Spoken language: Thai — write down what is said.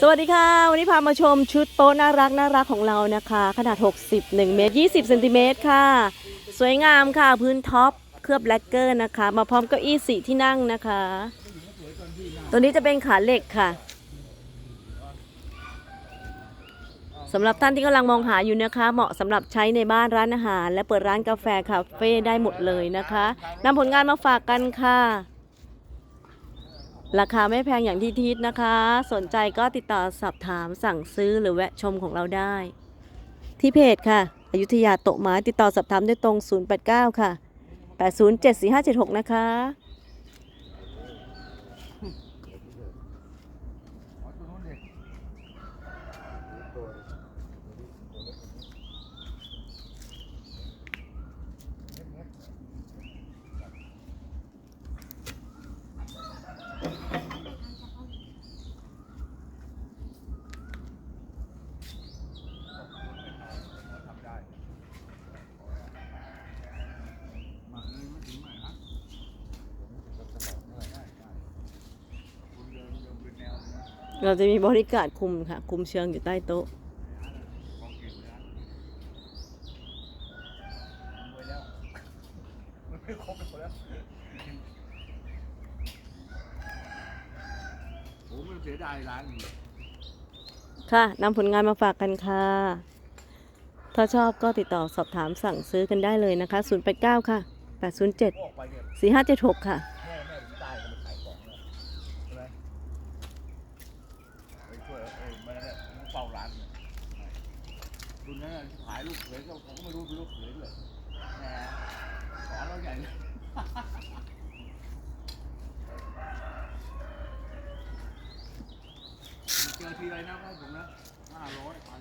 สวัสดีค่ะ วันนี้พามาชมชุดโต๊ะน่ารักน่ารักของเรานะคะ ขนาด 60 1เมตร20เซนติเมตรค่ะ สวยงามค่ะ พื้นท็อป เคลือบแบล็กเกอร์นะคะ มาพร้อมเก้าอี้สีที่นั่งนะคะ ตัวนี้จะเป็นขาเหล็กค่ะสำหรับท่านที่กำลังมองหาอยู่นะคะ เหมาะสำหรับใช้ในบ้านร้านอาหาร และเปิดร้านกาแฟคาเฟ่ได้หมดเลยนะคะนำผลงานมาฝากกันค่ะ ราคาไม่แพงอย่างที่ทิศนะคะ สนใจก็ติดต่อสอบถามสั่งซื้อหรือแวะชมของเราได้ ที่เพจค่ะ อยุธยาโตะไม้ติดต่อสอบถามได้ตรง 089 ค่ะ 8074576 นะคะ เราจะมีบริการคุมค่ะ คุมเชิงอยู่ใต้โต๊ะโอ้มันเสียดายร้านนี้ค่ะนำผลงานมาฝากกันค่ะ ถ้าชอบก็ติดต่อสอบถามสั่งซื้อกันได้เลยนะคะ 089 ค่ะ 807พวกออกไปเนี่ย 4576 ค่ะ แม่แม่ผมตายก็ไปขายของเลยใช่ไหมไปช่วยเออมาเนี่ยผมเฝ้าร้านเนี่ย รุ่นนั้นน่ะขายลูกเขยก็ผมก็ไม่รู้เป็นลูกเขยเลยแหมขอเราใหญ่เลย เจอทีไรนะให้ผมนะห้าร้อยพัน